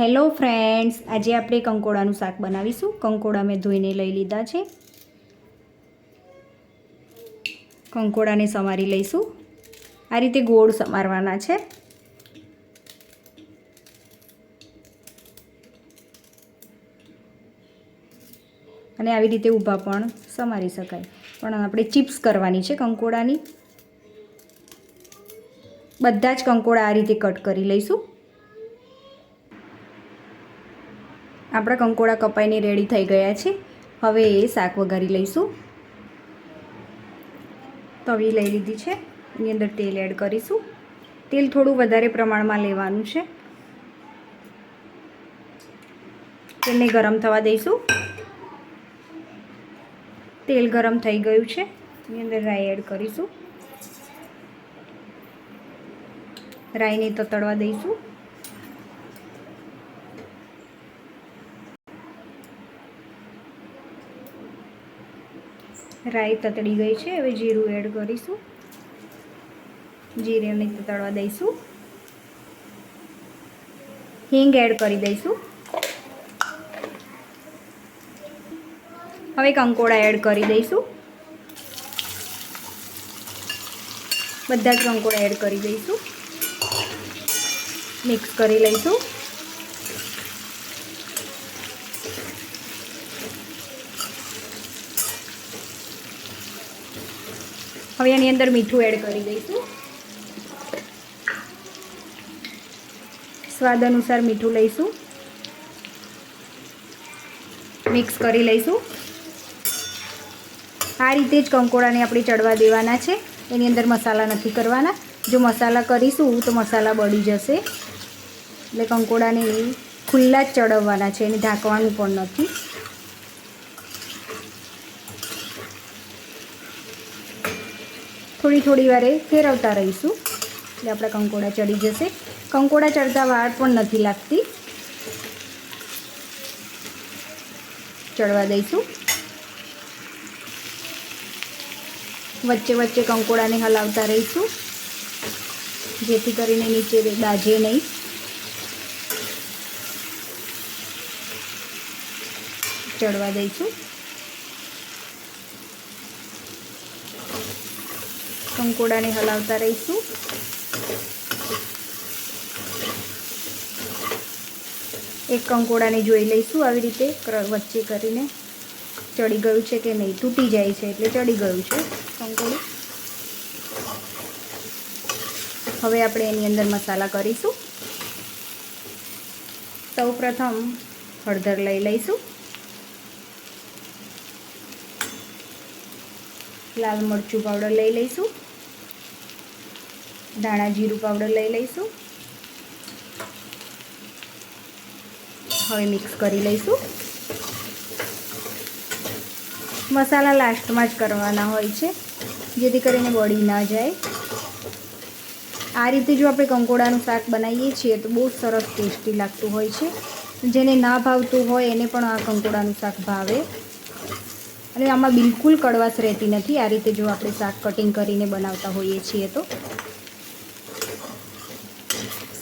Hello friends, આજે આપણે કંકોડાનું શાક બનાવીશું. કંકોડા મેં ધોઈને લઈ લીધા છે. કંકોડાને સમારી લઈશું. આ રીતે ગોળ સમારવાના છે. અને આવી રીતે ઊભા પણ સમારી શકાય. પણ આપણે ચિપ્સ કરવાની છે કંકોડાની. બધા જ કંકોડા આ રીતે કટ કરી લઈશું. આપણા કંકોડા કપાઈને રેડી થઈ ગયા છે. હવે એ શાક વઘારી લઈશું. તવી લઈ લીધી છે. એની અંદર તેલ એડ કરીશું. તેલ થોડું વધારે પ્રમાણમાં લેવાનું છે. તેલને ગરમ થવા દઈશું. તેલ ગરમ થઈ ગયું છે. એની અંદર રાઈ એડ કરીશું. રાઈને તતડવા દઈશું. રાઈ તતડી ગઈ છે. હવે જીરું એડ કરીશું. જીરેને તતડવા દઈશું. હિંગ એડ કરી દઈશું. હવે કંકોડા એડ કરી દઈશું. બધા જ કંકોડા એડ કરી દઈશું. મિક્સ કરી લઈશું. હવે એની અંદર મીઠું એડ કરી દઈશું. સ્વાદ અનુસાર મીઠું લઈશું. મિક્સ કરી લઈશું. આ રીતે જ કંકોડાને આપણે ચડવા દેવાના છે. એની અંદર મસાલા નથી કરવાના. જો મસાલા કરીશું તો મસાલા બળી જશે. એટલે કંકોડાને ખુલ્લા જ ચડવવાના છે. એને ઢાંકવાનું પણ નથી. થોડી થોડી વારે ફેરવતા રહીશું. એટલે આપણા કંકોડા ચડી જશે. કંકોડા ચડતા વાર પણ નથી લાગતી. ચડવા દઈશું. વચ્ચે વચ્ચે કંકોડાને હલાવતા રહીશું. જેથી કરીને નીચે દાજે નહીં. ચડવા દઈશું. કંકોડાને હલાવતા રહીશું. એક કંકોડાને જોઈ લઈશું આવી રીતે વચ્ચે કરીને. ચડી ગયું છે કે નહીં? તૂટી જાય છે એટલે ચડી ગયું છે કંકોડું હવે આપણે એની અંદર મસાલા કરીશું. સૌ પ્રથમ હળદર લઈ લઈશું. લાલ મરચું પાવડર લઈ લઈશું. ધાણા જીરું પાવડર લઈ લઈશું. હવે મિક્સ કરી લઈશું. મસાલા લાસ્ટમાં જ કરવાના હોય છે, જેથી કરીને બળી ના જાય. આ રીતે જો આપણે કંકોડાનું શાક બનાવીએ છીએ, તો બહુ સરસ ટેસ્ટી લાગતું હોય છે. જેને ના ભાવતું હોય, એને પણ આ કંકોડાનું શાક ભાવે. અને આમાં બિલકુલ કડવાશ રહેતી નથી. આ રીતે જો આપણે શાક કટિંગ કરીને બનાવતા હોઈએ છીએ તો.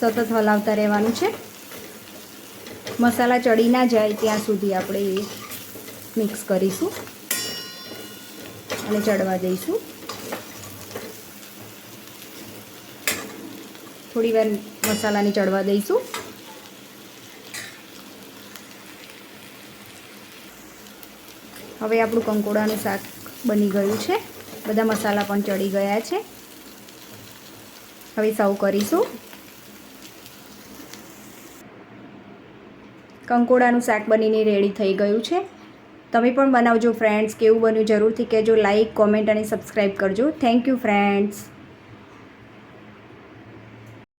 સતત હલાવતા રહેવાનું છે. મસાલા ચડી ના જાય ત્યાં સુધી આપણે એ મિક્સ કરીશું અને ચડવા દઈશું. થોડી વાર મસાલાને ચડવા દઈશું. હવે આપણું કંકોડાનું શાક બની ગયું છે. બધા મસાલા પણ ચડી ગયા છે. હવે સર્વ કરીશું. કંકોડાનું શાક બનીને રેડી થઈ ગયું છે. તમે પણ બનાવજો ફ્રેન્ડ્સ કેવું બન્યું જરૂરથી કહેજો લાઇક કોમેન્ટ અને સબસ્ક્રાઈબ કરજો. Thank you friends